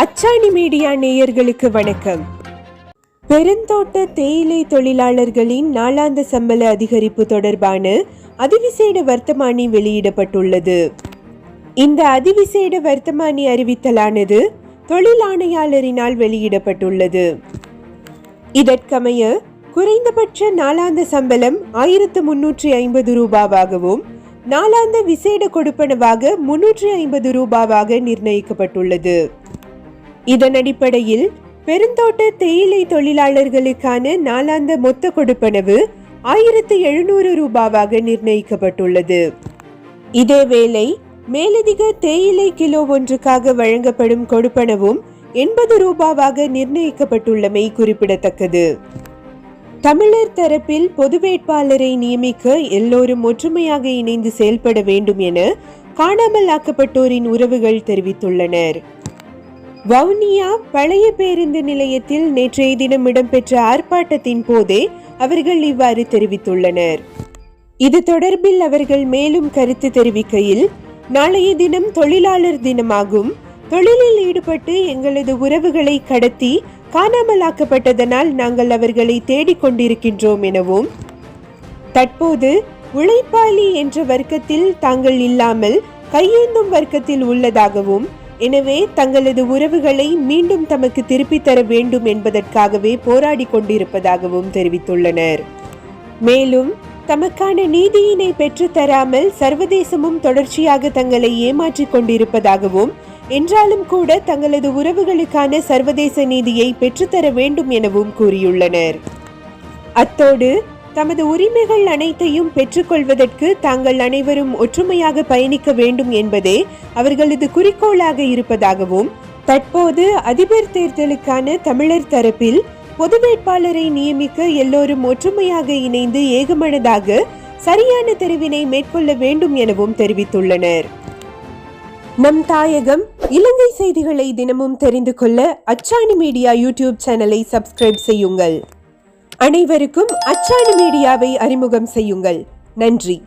அச்சாணி மீடியா நேயர்களுக்கு வணக்கம். பெருந்தோட்ட தேயிலை தொழிலாளர்களின் நாளாந்த சம்பள அதிகரிப்பு தொடர்பான அதிவிசேட வர்த்தமானி வெளியிடப்பட்டுள்ளது. இந்த அதிவிசேட வர்த்தமானி அறிவித்தலானது தொழில் ஆணையாளரினால் வெளியிடப்பட்டுள்ளது. இதற்கமைய குறைந்தபட்ச நாளாந்த சம்பளம் ஆயிரத்து முன்னூற்றி ஐம்பது ரூபாவாகவும் நாளாந்த விசேட கொடுப்பனவாக முன்னூற்றி ஐம்பது ரூபாவாக நிர்ணயிக்கப்பட்டுள்ளது. இதன் அடிப்படையில் பெருந்தோட்ட தேயிலை தொழிலாளர்களுக்கான நாளாந்த மொத்த கொடுப்பனவு ஆயிரத்து எழுநூறு ரூபாவாக நிர்ணயிக்கப்பட்டுள்ளது. இதேவேளை மேலதிக தேயிலை கிலோ ஒன்றுக்காக வழங்கப்படும் கொடுப்பனவும் எண்பது ரூபாவாக நிர்ணயிக்கப்பட்டுள்ளமை குறிப்பிடத்தக்கது. தமிழர் தரப்பில் பொது வேட்பாளரை நியமிக்க எல்லோரும் ஒற்றுமையாக இணைந்து செயல்பட வேண்டும் என காணாமல் ஆக்கப்பட்டோரின் உறவுகள் தெரிவித்துள்ளனர். வவுனியா பழைய பேருந்து நிலையத்தில் நேற்றைய தினம் இடம்பெற்ற ஆர்ப்பாட்டத்தின் போதே அவர்கள் இவ்வாறு தெரிவித்துள்ளனர். இது தொடர்பில் அவர்கள் மேலும் கருத்து தெரிவிக்கையில் நாளைய தினம் தொழிலாளர் தினமாகும். தொழிலில் ஈடுபட்டு எங்களது உறவுகளை கடத்தி காணாமலாக்கப்பட்டதனால் நாங்கள் அவர்களை தேடிக் கொண்டிருக்கின்றோம் எனவும் தற்போது உழைப்பாளி என்ற வர்க்கத்தில் தாங்கள் இல்லாமல் கையேந்தும் வர்க்கத்தில் உள்ளதாகவும் எனவே தங்களது உறவுகளை மீண்டும் தமக்கு திருப்பித் தர வேண்டும் என்பதற்காகவே போராடி கொண்டிருப்பதாகவும் தெரிவித்துள்ளனர். மேலும் தமக்கான நீதியினை பெற்றுத்தராமல் சர்வதேசமும் தொடர்ச்சியாக தங்களை ஏமாற்றிக் கொண்டிருப்பதாகவும் என்றாலும் கூட தங்களது உறவுகளுக்கான சர்வதேச நீதியை பெற்றுத்தர வேண்டும் எனவும் கூறியுள்ளனர். அத்தோடு தமது உரிமைகள் அனைத்தையும் பெற்றுக்கொள்வதற்கு தாங்கள் அனைவரும் ஒற்றுமையாக பயணிக்க வேண்டும் என்பதே அவர்களது குறிக்கோளாக இருப்பதாகவும் தற்போது அதிபர் தேர்தலுக்கான தமிழர் தரப்பில் பொது வேட்பாளரை நியமிக்க எல்லோரும் ஒற்றுமையாக இணைந்து ஏகமனதாக சரியான தெரிவினை மேற்கொள்ள வேண்டும் எனவும் தெரிவித்துள்ளனர். நம் தாயகம் இலங்கை செய்திகளை தினமும் தெரிந்து கொள்ள அச்சாணி மீடியா யூடியூப் சேனலை சப்ஸ்கிரைப் செய்யுங்கள். அனைவருக்கும் அச்சாணி மீடியாவை அறிமுகம் செய்யுங்கள். நன்றி.